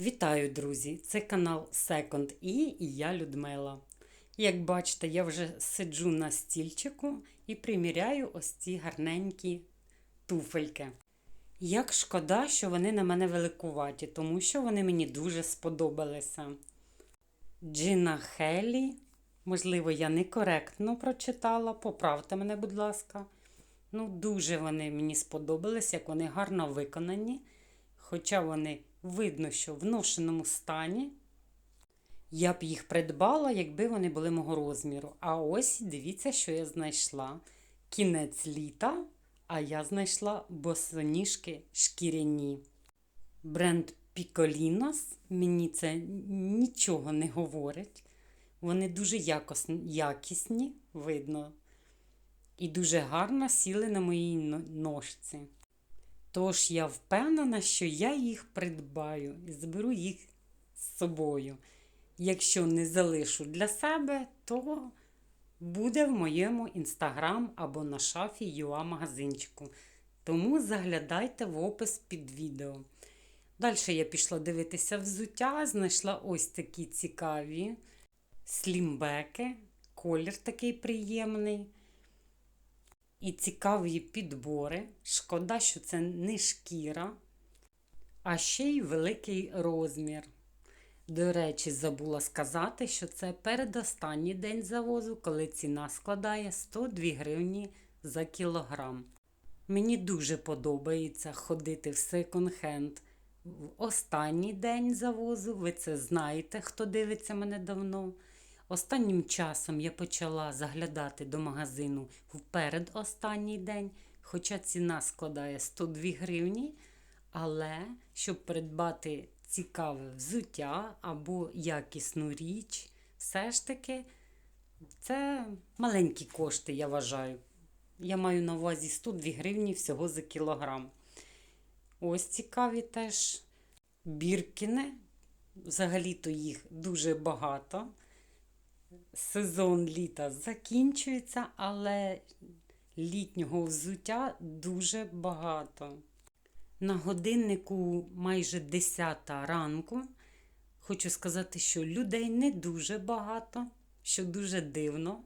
Вітаю, друзі! Це канал Second E і я Людмила. Як бачите, я вже сиджу на стільчику і приміряю ось ці гарненькі туфельки. Як шкода, що вони на мене великуваті, тому що вони мені дуже сподобалися. Джина Хелі, можливо, я некоректно прочитала, поправте мене, будь ласка. Ну, дуже вони мені сподобались, як вони гарно виконані. Хоча вони видно, що в ношеному стані. Я б їх придбала, якби вони були мого розміру. А ось дивіться, що я знайшла. Кінець літа, а я знайшла босоніжки шкіряні. Бренд Picolinos, мені це нічого не говорить. Вони дуже якісні, видно. І дуже гарно сіли на моїй ножці. Тож я впевнена, що я їх придбаю і зберу їх з собою. Якщо не залишу для себе, то буде в моєму інстаграм або на шафі Юа магазинчику. Тому заглядайте в опис під відео. Далі я пішла дивитися взуття, знайшла ось такі цікаві слімбеки, колір такий приємний. І цікаві підбори. Шкода, що це не шкіра, а ще й великий розмір. До речі, забула сказати, що це передостанній день завозу, коли ціна складає 102 гривні за кілограм. Мені дуже подобається ходити в секонд-хенд в останній день завозу. Ви це знаєте, хто дивиться мене давно. Останнім часом я почала заглядати до магазину в передостанній день, хоча ціна складає 102 гривні. Але щоб придбати цікаве взуття або якісну річ, все ж таки це маленькі кошти, я вважаю. Я маю на увазі 102 гривні всього за кілограм. Ось цікаві теж біркіни. Взагалі-то їх дуже багато сезон літа закінчується, але літнього взуття дуже багато. На годиннику майже 10 ранку. Хочу сказати, що людей не дуже багато, що дуже дивно.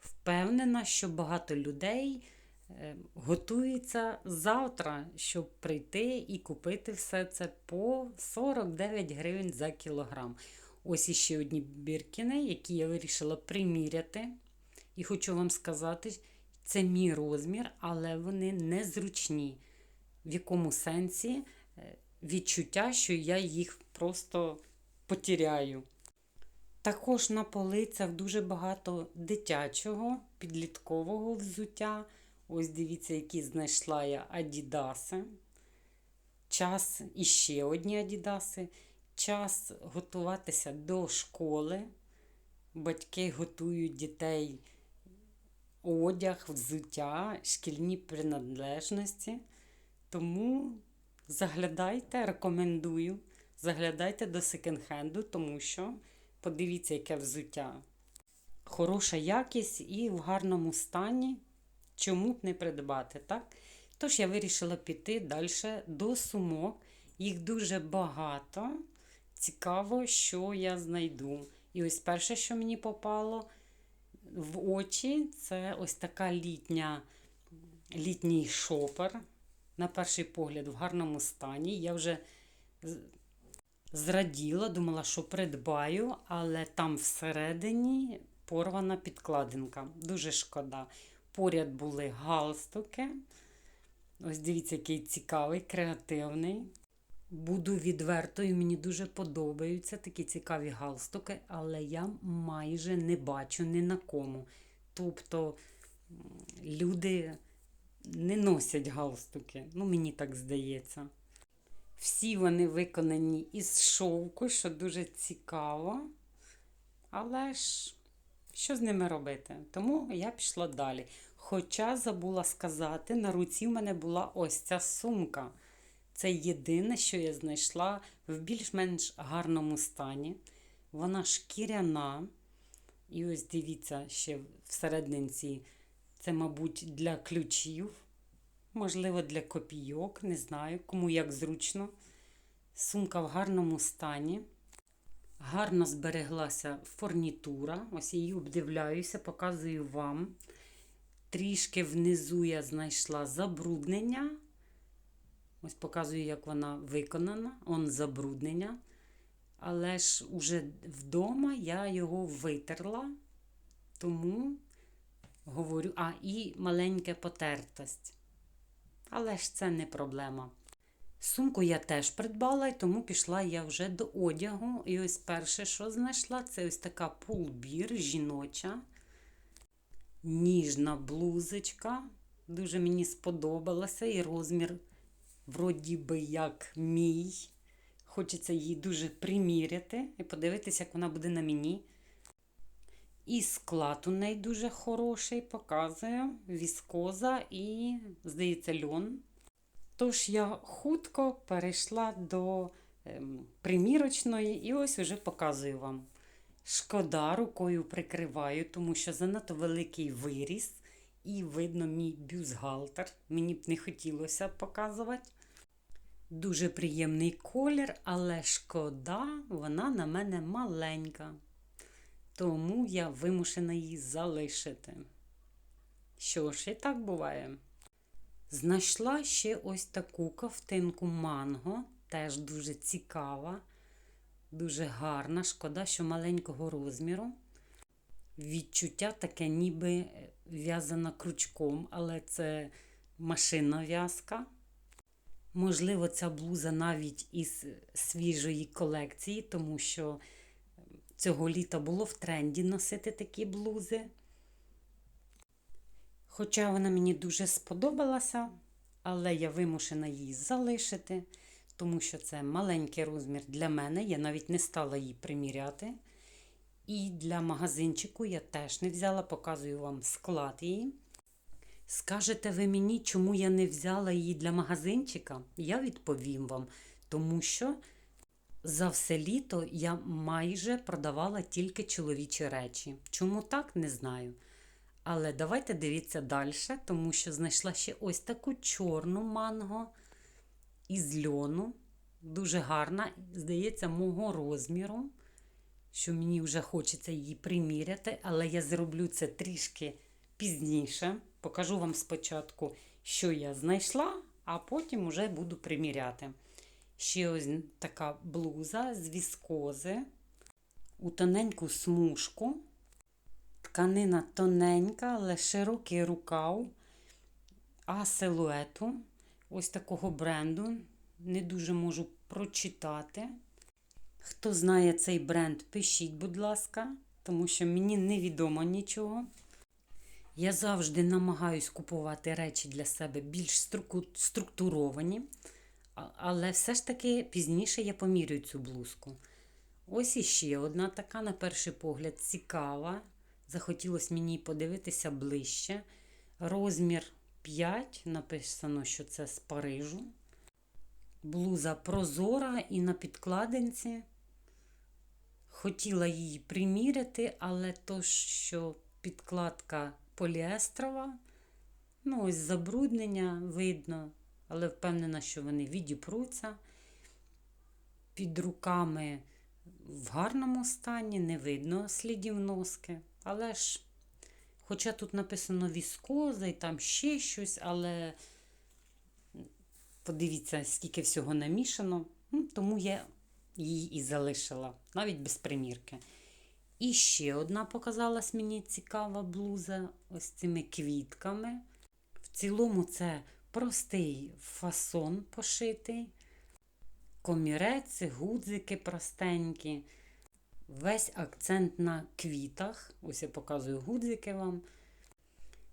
Впевнена, що багато людей е, готується завтра, щоб прийти і купити все це по 49 гривень за кілограм. Ось іще одні біркіни, які я вирішила приміряти. І хочу вам сказати, це мій розмір, але вони незручні. В якому сенсі е, відчуття, що я їх просто потіряю. Також на полицях дуже багато дитячого, підліткового взуття. Ось дивіться, які знайшла я Адідаси. Час іще одні Адідаси час готуватися до школи. Батьки готують дітей одяг, взуття, шкільні приналежності. Тому заглядайте, рекомендую, заглядайте до секонд-хенду, тому що подивіться, яке взуття. Хороша якість і в гарному стані. Чому б не придбати, так? Тож я вирішила піти далі до сумок. Їх дуже багато. Цікаво, що я знайду. І ось перше, що мені попало в очі, це ось така літня, літній шопер. На перший погляд, в гарному стані. Я вже зраділа, думала, що придбаю, але там всередині порвана підкладинка. Дуже шкода. Поряд були галстуки. Ось дивіться, який цікавий, креативний. Буду відвертою, мені дуже подобаються такі цікаві галстуки, але я майже не бачу ні на кому. Тобто люди не носять галстуки, ну мені так здається. Всі вони виконані із шовку, що дуже цікаво. Але ж, що з ними робити? Тому я пішла далі. Хоча забула сказати, на руці в мене була ось ця сумка. Це єдине, що я знайшла в більш-менш гарному стані. Вона шкіряна. І ось дивіться, ще всерединці це, мабуть, для ключів, можливо, для копійок, не знаю, кому як зручно. Сумка в гарному стані. Гарно збереглася фурнітура. Ось її обдивляюся, показую вам. Трішки внизу я знайшла забруднення. Ось показую, як вона виконана. Он забруднення. Але ж уже вдома я його витерла. Тому говорю, а і маленька потертость. Але ж це не проблема. Сумку я теж придбала, і тому пішла я вже до одягу. І ось перше, що знайшла, це ось така пулбір жіноча, ніжна блузочка. Дуже мені сподобалася і розмір, вроді би, як мій. Хочеться її дуже приміряти і подивитися, як вона буде на мені. І склад у неї дуже хороший, показує віскоза і, здається, льон. Тож я хутко перейшла до ем, примірочної і ось уже показую вам. Шкода, рукою прикриваю, тому що занадто великий виріс, і видно мій бюстгальтер. Мені б не хотілося показувати. Дуже приємний колір, але шкода, вона на мене маленька. Тому я вимушена її залишити. Що ж, і так буває. Знайшла ще ось таку ковтинку манго, теж дуже цікава, дуже гарна. Шкода, що маленького розміру. Відчуття таке, ніби в'язана крючком, але це машинна в'язка. Можливо, ця блуза навіть із свіжої колекції, тому що цього літа було в тренді носити такі блузи. Хоча вона мені дуже сподобалася, але я вимушена її залишити, тому що це маленький розмір для мене. Я навіть не стала її приміряти. І для магазинчику я теж не взяла, показую вам склад її. Скажете ви мені, чому я не взяла її для магазинчика? Я відповім вам, тому що за все літо я майже продавала тільки чоловічі речі. Чому так, не знаю. Але давайте дивіться далі, тому що знайшла ще ось таку чорну манго із льону. Дуже гарна, здається, мого розміру, що мені вже хочеться її приміряти, але я зроблю це трішки пізніше. Покажу вам спочатку, що я знайшла, а потім вже буду приміряти. Ще ось така блуза з віскози у тоненьку смужку. Тканина тоненька, але широкий рукав, а силуету ось такого бренду. Не дуже можу прочитати. Хто знає цей бренд, пишіть, будь ласка, тому що мені невідомо нічого. Я завжди намагаюсь купувати речі для себе більш структуровані, але все ж таки пізніше я помірюю цю блузку. Ось іще одна така, на перший погляд, цікава. Захотілося мені подивитися ближче. Розмір 5, написано, що це з Парижу. Блуза прозора і на підкладинці. Хотіла її приміряти, але то, що підкладка поліестрова, ну, ось забруднення видно, але впевнена, що вони відіпруться. Під руками в гарному стані, не видно слідів носки. Але ж, хоча тут написано віскоза і там ще щось, але подивіться, скільки всього намішано, ну, тому я її і залишила, навіть без примірки. І ще одна показалась мені цікава блуза ось цими квітками. В цілому, це простий фасон пошитий, комірець, гудзики простенькі. Весь акцент на квітах. Ось я показую гудзики вам.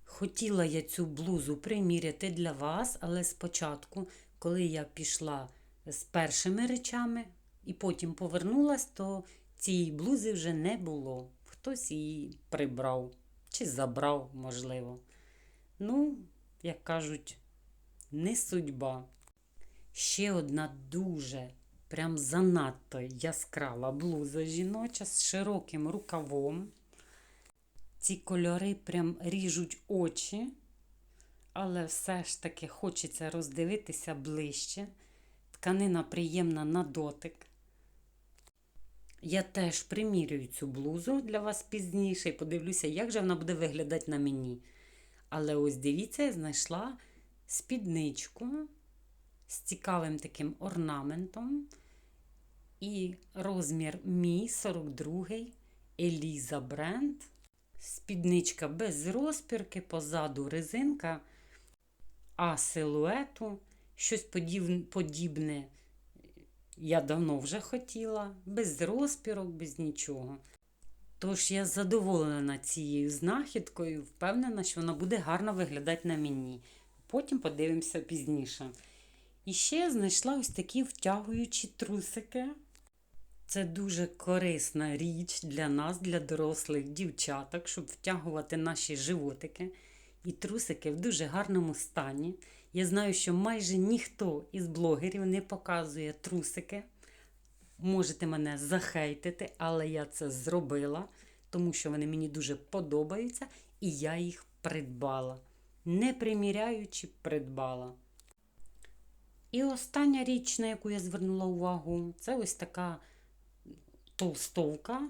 Хотіла я цю блузу приміряти для вас, але спочатку, коли я пішла з першими речами і потім повернулась, то цієї блузи вже не було. Хтось її прибрав чи забрав, можливо. Ну, як кажуть, не судьба. Ще одна дуже Прям занадто яскрава блуза жіноча з широким рукавом. Ці кольори прям ріжуть очі, але все ж таки хочеться роздивитися ближче. Тканина приємна на дотик. Я теж примірюю цю блузу для вас пізніше і подивлюся, як же вона буде виглядати на мені. Але ось дивіться, я знайшла спідничку з цікавим таким орнаментом. І розмір мій 42 Еліза бренд. Спідничка без розпірки, позаду резинка, а силуету щось подібне, я давно вже хотіла, без розпірок, без нічого. Тож я задоволена цією знахідкою, впевнена, що вона буде гарно виглядати на мені. Потім подивимося пізніше. І ще я знайшла ось такі втягуючі трусики. Це дуже корисна річ для нас, для дорослих дівчаток, щоб втягувати наші животики. І трусики в дуже гарному стані. Я знаю, що майже ніхто із блогерів не показує трусики. Можете мене захейтити, але я це зробила, тому що вони мені дуже подобаються, і я їх придбала. Не приміряючи, придбала. І остання річ, на яку я звернула увагу, це ось така толстовка.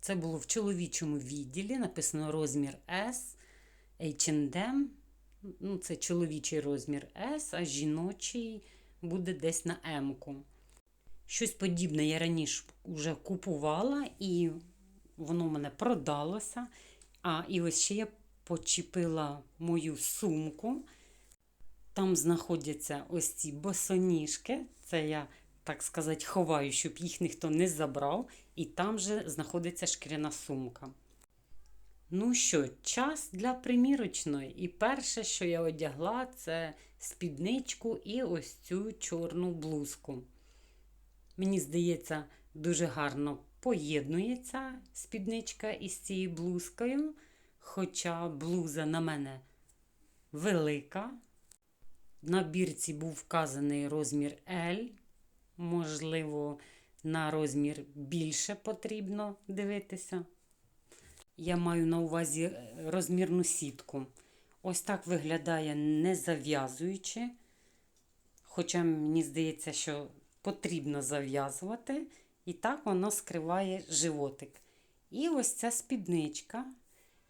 Це було в чоловічому відділі, написано розмір S, H&M. Ну, Це чоловічий розмір S, а жіночий буде десь на М-ку. Щось подібне я раніше вже купувала, і воно в мене продалося. А і ось ще я почепила мою сумку. Там знаходяться ось ці босоніжки. Це я, так сказати, ховаю, щоб їх ніхто не забрав. І там же знаходиться шкіряна сумка. Ну що, час для примірочної. І перше, що я одягла, це спідничку і ось цю чорну блузку. Мені здається, дуже гарно поєднується спідничка із цією блузкою. Хоча блуза на мене велика. На бірці був вказаний розмір L. Можливо, на розмір більше потрібно дивитися. Я маю на увазі розмірну сітку. Ось так виглядає не зав'язуючи. Хоча мені здається, що потрібно зав'язувати. І так воно скриває животик. І ось ця спідничка,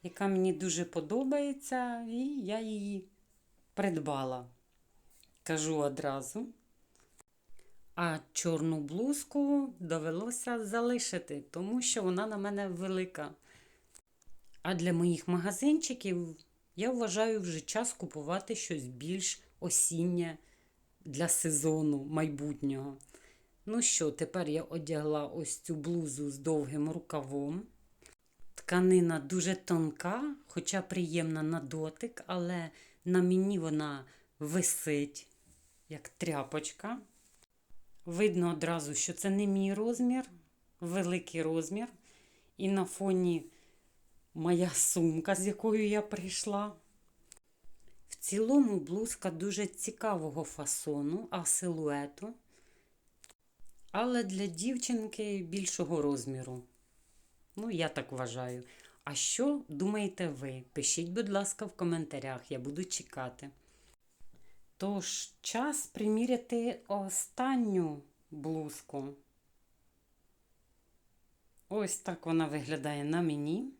яка мені дуже подобається, і я її придбала. Кажу одразу. А чорну блузку довелося залишити, тому що вона на мене велика. А для моїх магазинчиків я вважаю вже час купувати щось більш осіннє для сезону майбутнього. Ну що, тепер я одягла ось цю блузу з довгим рукавом. Тканина дуже тонка, хоча приємна на дотик, але на мені вона висить, як тряпочка. Видно одразу, що це не мій розмір, великий розмір. І на фоні моя сумка, з якою я прийшла. В цілому блузка дуже цікавого фасону, а силуету. Але для дівчинки більшого розміру. Ну, я так вважаю. А що думаєте ви? Пишіть, будь ласка, в коментарях, я буду чекати. Тож, час приміряти останню блузку. Ось так вона виглядає на мені.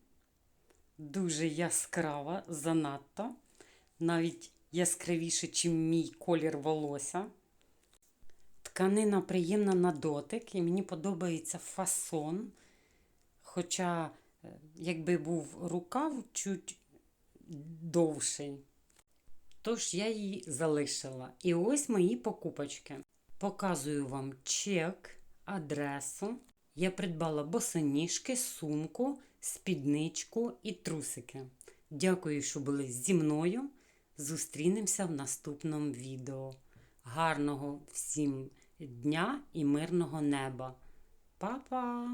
Дуже яскрава, занадто. Навіть яскравіше, ніж мій колір волосся. Тканина приємна на дотик, і мені подобається фасон. Хоча, е, якби був рукав чуть довший. Тож я її залишила. І ось мої покупочки. Показую вам чек, адресу. Я придбала босоніжки, сумку, спідничку і трусики. Дякую, що були зі мною. Зустрінемося в наступному відео. Гарного всім дня і мирного неба. Па-па!